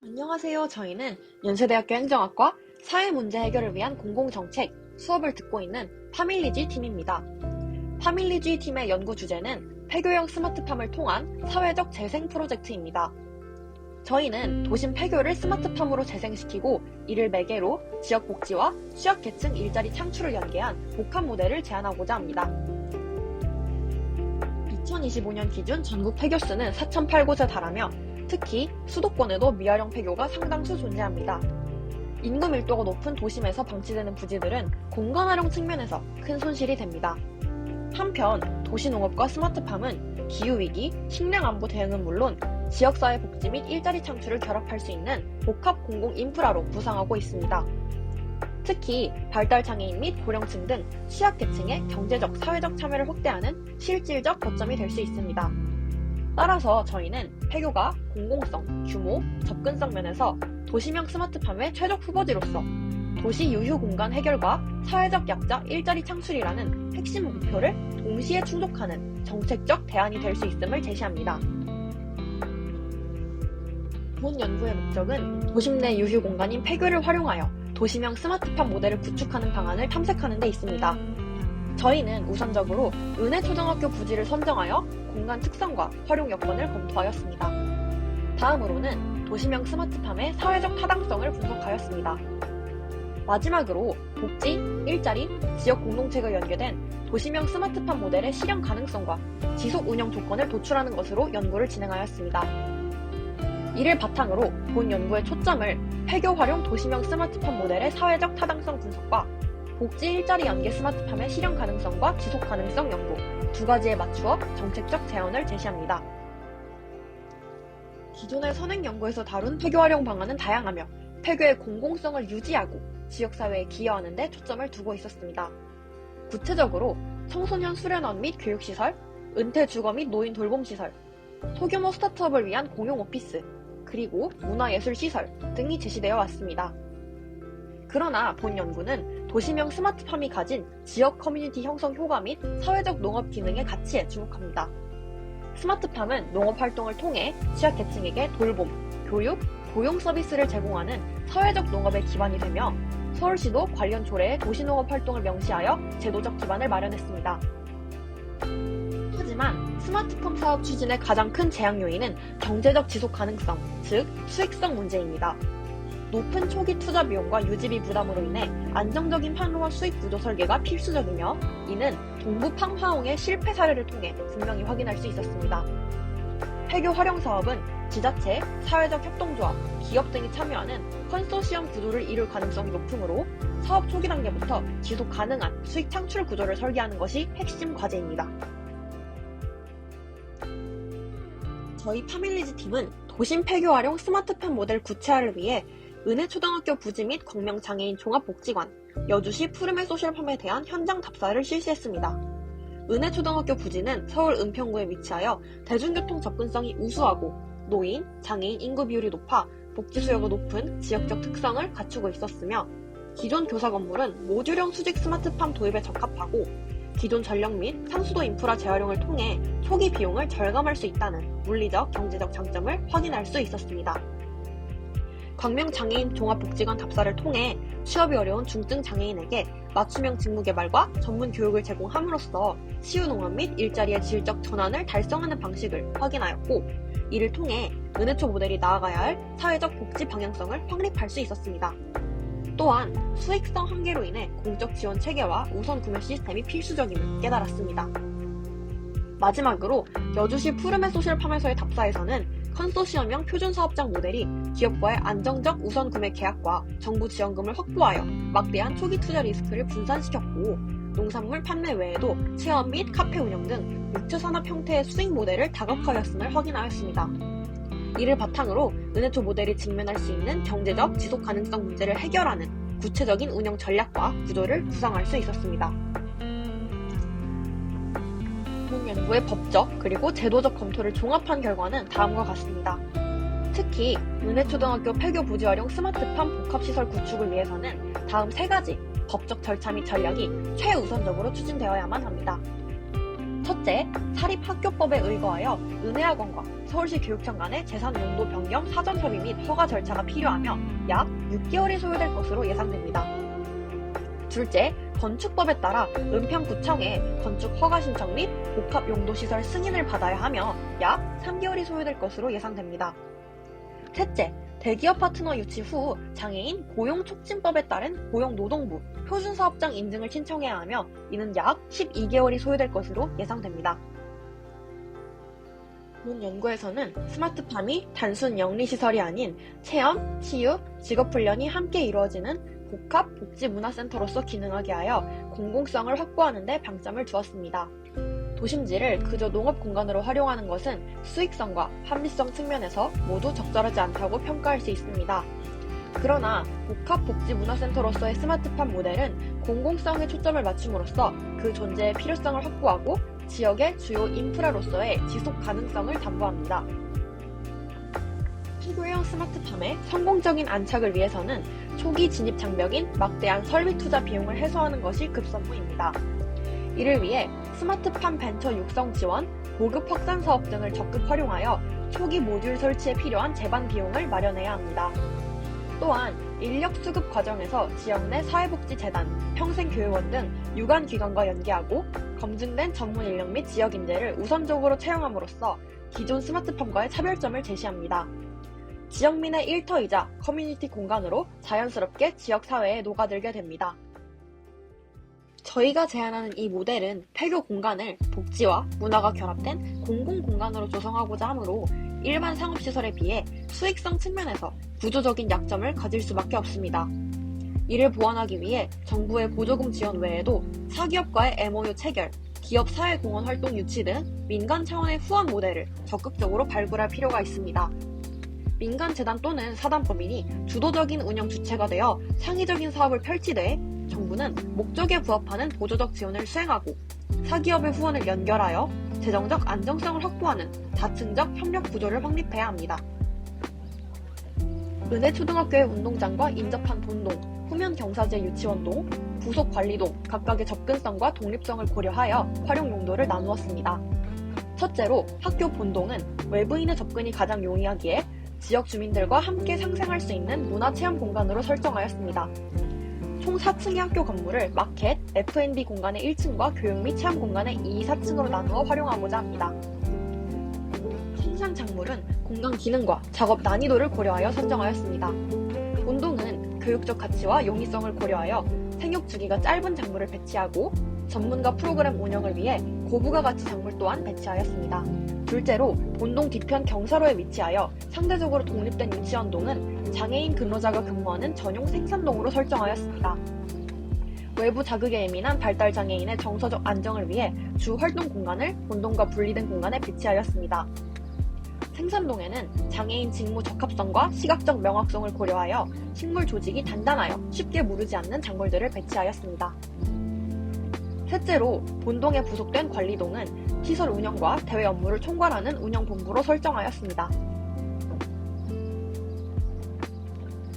안녕하세요. 저희는 연세대학교 행정학과 사회문제 해결을 위한 공공정책 수업을 듣고 있는 파밀리지 팀입니다. 파밀리지 팀의 연구 주제는 폐교형 스마트팜을 통한 사회적 재생 프로젝트입니다. 저희는 도심 폐교를 스마트팜으로 재생시키고 이를 매개로 지역 복지와 취약계층 일자리 창출을 연계한 복합 모델을 제안하고자 합니다. 2025년 기준 전국 폐교 수는 4,008곳에 달하며 특히 수도권에도 미활용 폐교가 상당수 존재합니다. 인구 밀도가 높은 도심에서 방치되는 부지들은 공간 활용 측면에서 큰 손실이 됩니다. 한편 도시농업과 스마트팜은 기후위기, 식량 안보 대응은 물론 지역사회 복지 및 일자리 창출을 결합할 수 있는 복합 공공 인프라로 부상하고 있습니다. 특히 발달장애인 및 고령층 등 취약계층의 경제적, 사회적 참여를 확대하는 실질적 거점이 될 수 있습니다. 따라서 저희는 폐교가 공공성, 규모, 접근성 면에서 도시명 스마트팜의 최적 후보지로서 도시 유휴 공간 해결과 사회적 약자 일자리 창출이라는 핵심 목표를 동시에 충족하는 정책적 대안이 될 수 있음을 제시합니다. 본 연구의 목적은 도심 내 유휴 공간인 폐교를 활용하여 도시명 스마트팜 모델을 구축하는 방안을 탐색하는 데 있습니다. 저희는 우선적으로 은혜초등학교 부지를 선정하여 공간 특성과 활용 여건을 검토하였습니다. 다음으로는 도시명 스마트팜의 사회적 타당성을 분석하였습니다. 마지막으로 복지, 일자리, 지역 공동체가 연계된 도시명 스마트팜 모델의 실현 가능성과 지속 운영 조건을 도출하는 것으로 연구를 진행하였습니다. 이를 바탕으로 본 연구의 초점을 폐교 활용 도시명 스마트팜 모델의 사회적 타당성 분석과 복지 일자리 연계 스마트팜의 실현 가능성과 지속 가능성 연구 두 가지에 맞추어 정책적 제안을 제시합니다. 기존의 선행 연구에서 다룬 폐교 활용 방안은 다양하며 폐교의 공공성을 유지하고 지역사회에 기여하는 데 초점을 두고 있었습니다. 구체적으로 청소년 수련원 및 교육시설, 은퇴 주거 및 노인 돌봄시설, 소규모 스타트업을 위한 공용 오피스, 그리고 문화예술시설 등이 제시되어 왔습니다. 그러나 본 연구는 도시명 스마트팜이 가진 지역 커뮤니티 형성 효과 및 사회적 농업 기능의 가치에 주목합니다. 스마트팜은 농업 활동을 통해 취약계층에게 돌봄, 교육, 고용 서비스를 제공하는 사회적 농업의 기반이 되며 서울시도 관련 조례에 도시농업 활동을 명시하여 제도적 기반을 마련했습니다. 하지만 스마트팜 사업 추진의 가장 큰 제약 요인은 경제적 지속 가능성, 즉 수익성 문제입니다. 높은 초기 투자 비용과 유지비 부담으로 인해 안정적인 판로와 수익 구조 설계가 필수적이며 이는 동부 팡화홍의 실패 사례를 통해 분명히 확인할 수 있었습니다. 폐교 활용 사업은 지자체, 사회적 협동조합, 기업 등이 참여하는 컨소시엄 구조를 이룰 가능성이 높으므로 사업 초기 단계부터 지속 가능한 수익 창출 구조를 설계하는 것이 핵심 과제입니다. 저희 파밀리즈 팀은 도심 폐교 활용 스마트팜 모델 구체화를 위해 은혜초등학교 부지 및 광명장애인 종합복지관, 여주시 푸르메 소셜팜에 대한 현장 답사를 실시했습니다. 은혜초등학교 부지는 서울 은평구에 위치하여 대중교통 접근성이 우수하고 노인, 장애인 인구 비율이 높아 복지 수요가 높은 지역적 특성을 갖추고 있었으며 기존 교사 건물은 모듈형 수직 스마트팜 도입에 적합하고 기존 전력 및 상수도 인프라 재활용을 통해 초기 비용을 절감할 수 있다는 물리적, 경제적 장점을 확인할 수 있었습니다. 광명장애인 종합복지관 답사를 통해 취업이 어려운 중증 장애인에게 맞춤형 직무 개발과 전문 교육을 제공함으로써 시유농업 및 일자리의 질적 전환을 달성하는 방식을 확인하였고 이를 통해 은혜초 모델이 나아가야 할 사회적 복지 방향성을 확립할 수 있었습니다. 또한 수익성 한계로 인해 공적 지원 체계와 우선 구매 시스템이 필수적임을 깨달았습니다. 마지막으로 여주시 푸르메 소셜팜에서의 답사에서는 컨소시엄형 표준사업장 모델이 기업과의 안정적 우선 구매 계약과 정부 지원금을 확보하여 막대한 초기 투자 리스크를 분산시켰고 농산물 판매 외에도 체험 및 카페 운영 등 육체산업 형태의 수익 모델을 다각화하였음을 확인하였습니다. 이를 바탕으로 은혜초 모델이 직면할 수 있는 경제적 지속 가능성 문제를 해결하는 구체적인 운영 전략과 구조를 구상할 수 있었습니다. 본 연구의 법적 그리고 제도적 검토를 종합한 결과는 다음과 같습니다. 특히 은혜초등학교 폐교 부지 활용 스마트팜 복합시설 구축을 위해서는 다음 세 가지 법적 절차 및 전략이 최우선적으로 추진되어야만 합니다. 첫째, 사립학교법에 의거하여 은혜학원과 서울시 교육청 간의 재산 용도 변경 사전 협의 및 허가 절차가 필요하며 약 6개월이 소요될 것으로 예상됩니다. 둘째, 건축법에 따라 은평구청에 건축 허가 신청 및 복합 용도 시설 승인을 받아야 하며 약 3개월이 소요될 것으로 예상됩니다. 셋째, 대기업 파트너 유치 후 장애인 고용 촉진법에 따른 고용노동부 표준사업장 인증을 신청해야 하며 이는 약 12개월이 소요될 것으로 예상됩니다. 본 연구에서는 스마트팜이 단순 영리시설이 아닌 체험, 치유, 직업훈련이 함께 이루어지는 복합 복지문화센터로서 기능하게 하여 공공성을 확보하는 데 방점을 두었습니다. 도심지를 그저 농업 공간으로 활용하는 것은 수익성과 합리성 측면에서 모두 적절하지 않다고 평가할 수 있습니다. 그러나 복합복지문화센터로서의 스마트팜 모델은 공공성에 초점을 맞춤으로써 그 존재의 필요성을 확보하고 지역의 주요 인프라로서의 지속 가능성을 담보합니다. 피구형 스마트팜의 성공적인 안착을 위해서는 초기 진입 장벽인 막대한 설비 투자 비용을 해소하는 것이 급선무입니다. 이를 위해 스마트팜 벤처 육성 지원, 보급 확산 사업 등을 적극 활용하여 초기 모듈 설치에 필요한 재반 비용을 마련해야 합니다. 또한 인력 수급 과정에서 지역 내 사회복지재단, 평생교육원 등 유관 기관과 연계하고 검증된 전문 인력 및 지역 인재를 우선적으로 채용함으로써 기존 스마트팜과의 차별점을 제시합니다. 지역민의 일터이자 커뮤니티 공간으로 자연스럽게 지역사회에 녹아들게 됩니다. 저희가 제안하는 이 모델은 폐교 공간을 복지와 문화가 결합된 공공 공간으로 조성하고자 하므로 일반 상업시설에 비해 수익성 측면에서 구조적인 약점을 가질 수밖에 없습니다. 이를 보완하기 위해 정부의 보조금 지원 외에도 사기업과의 MOU 체결, 기업 사회공헌 활동 유치 등 민간 차원의 후원 모델을 적극적으로 발굴할 필요가 있습니다. 민간 재단 또는 사단법인이 주도적인 운영 주체가 되어 창의적인 사업을 펼치되 정부는 목적에 부합하는 보조적 지원을 수행하고 사기업의 후원을 연결하여 재정적 안정성을 확보하는 다층적 협력 구조를 확립해야 합니다. 은혜초등학교의 운동장과 인접한 본동, 후면 경사지의 유치원동, 부속 관리동 각각의 접근성과 독립성을 고려하여 활용 용도를 나누었습니다. 첫째로 학교 본동은 외부인의 접근이 가장 용이하기에 지역 주민들과 함께 상생할 수 있는 문화체험 공간으로 설정하였습니다. 총 4층의 학교 건물을 마켓, F&B 공간의 1층과 교육 및 체험 공간의 2, 4층으로 나누어 활용하고자 합니다. 생산 작물은 공간 기능과 작업 난이도를 고려하여 선정하였습니다. 본동은 교육적 가치와 용이성을 고려하여 생육 주기가 짧은 작물을 배치하고 전문가 프로그램 운영을 위해 고부가 가치 작물 또한 배치하였습니다. 둘째로 본동 뒤편 경사로에 위치하여 상대적으로 독립된 유치원동은 장애인 근로자가 근무하는 전용 생산동으로 설정하였습니다. 외부 자극에 예민한 발달 장애인의 정서적 안정을 위해 주 활동 공간을 본동과 분리된 공간에 배치하였습니다. 생산동에는 장애인 직무 적합성과 시각적 명확성을 고려하여 식물 조직이 단단하여 쉽게 무르지 않는 작물들을 배치하였습니다. 셋째로 본동에 부속된 관리동은 시설 운영과 대외 업무를 총괄하는 운영본부로 설정하였습니다.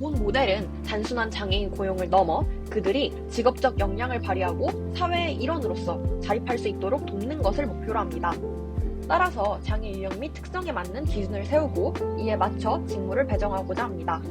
본 모델은 단순한 장애인 고용을 넘어 그들이 직업적 역량을 발휘하고 사회의 일원으로서 자립할 수 있도록 돕는 것을 목표로 합니다. 따라서 장애 유형 및 특성에 맞는 기준을 세우고 이에 맞춰 직무를 배정하고자 합니다.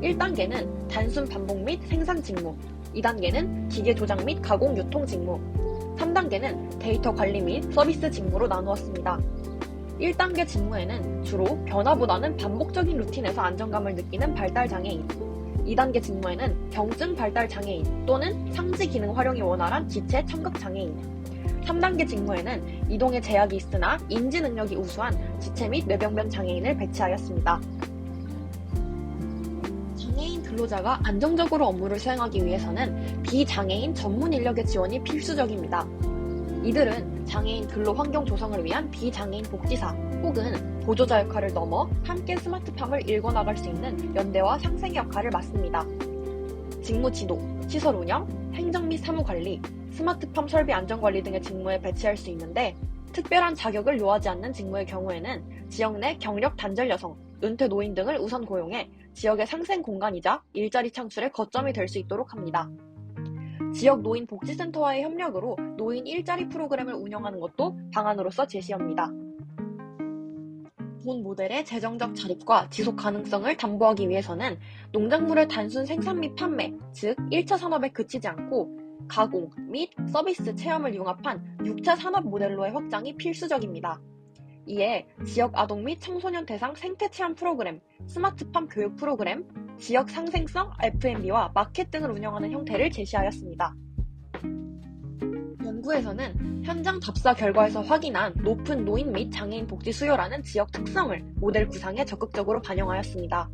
1단계는 단순 반복 및 생산 직무, 2단계는 기계 조작 및 가공 유통 직무, 3단계는 데이터 관리 및 서비스 직무로 나누었습니다. 1단계 직무에는 주로 변화보다는 반복적인 루틴에서 안정감을 느끼는 발달 장애인, 2단계 직무에는 경증 발달 장애인 또는 상지 기능 활용이 원활한 지체 청각 장애인, 3단계 직무에는 이동에 제약이 있으나 인지 능력이 우수한 지체 및 뇌병변 장애인을 배치하였습니다. 근로자가 안정적으로 업무를 수행하기 위해서는 비장애인 전문 인력의 지원이 필수적입니다. 이들은 장애인 근로 환경 조성을 위한 비장애인 복지사 혹은 보조자 역할을 넘어 함께 스마트팜을 일궈나갈 수 있는 연대와 상생 역할을 맡습니다. 직무 지도, 시설 운영, 행정 및 사무 관리, 스마트팜 설비 안전 관리 등의 직무에 배치할 수 있는데 특별한 자격을 요하지 않는 직무의 경우에는 지역 내 경력 단절 여성, 은퇴 노인 등을 우선 고용해 지역의 상생 공간이자 일자리 창출의 거점이 될 수 있도록 합니다. 지역 노인 복지센터와의 협력으로 노인 일자리 프로그램을 운영하는 것도 방안으로서 제시합니다. 본 모델의 재정적 자립과 지속 가능성을 담보하기 위해서는 농작물의 단순 생산 및 판매, 즉 1차 산업에 그치지 않고 가공 및 서비스 체험을 융합한 6차 산업 모델로의 확장이 필수적입니다. 이에 지역 아동 및 청소년 대상 생태 체험 프로그램, 스마트팜 교육 프로그램, 지역 상생성 F&B와 마켓 등을 운영하는 형태를 제시하였습니다. 연구에서는 현장 답사 결과에서 확인한 높은 노인 및 장애인 복지 수요라는 지역 특성을 모델 구상에 적극적으로 반영하였습니다.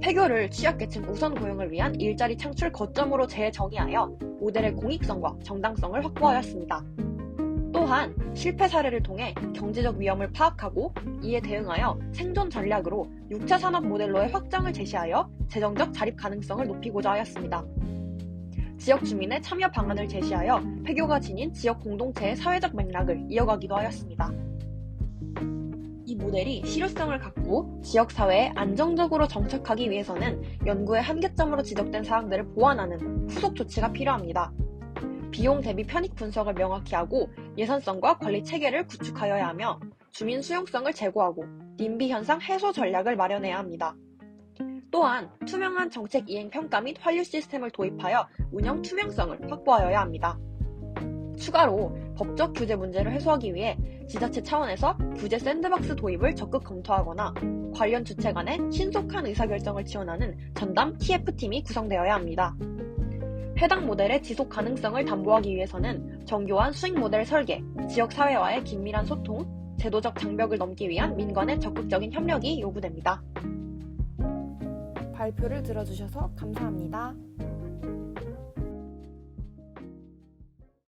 폐교를 취약계층 우선 고용을 위한 일자리 창출 거점으로 재정의하여 모델의 공익성과 정당성을 확보하였습니다. 또한 실패 사례를 통해 경제적 위험을 파악하고 이에 대응하여 생존 전략으로 6차 산업 모델로의 확장을 제시하여 재정적 자립 가능성을 높이고자 하였습니다. 지역 주민의 참여 방안을 제시하여 폐교가 지닌 지역 공동체의 사회적 맥락을 이어가기도 하였습니다. 이 모델이 실효성을 갖고 지역 사회에 안정적으로 정착하기 위해서는 연구의 한계점으로 지적된 사항들을 보완하는 후속 조치가 필요합니다. 비용 대비 편익 분석을 명확히 하고 예산성과 관리 체계를 구축하여야 하며 주민 수용성을 제고하고 님비 현상 해소 전략을 마련해야 합니다. 또한 투명한 정책 이행 평가 및 환류 시스템을 도입하여 운영 투명성을 확보하여야 합니다. 추가로 법적 규제 문제를 해소하기 위해 지자체 차원에서 규제 샌드박스 도입을 적극 검토하거나 관련 주체 간의 신속한 의사결정을 지원하는 전담 TF팀이 구성되어야 합니다. 해당 모델의 지속 가능성을 담보하기 위해서는 정교한 수익 모델 설계, 지역 사회와의 긴밀한 소통, 제도적 장벽을 넘기 위한 민간의 적극적인 협력이 요구됩니다. 발표를 들어주셔서 감사합니다.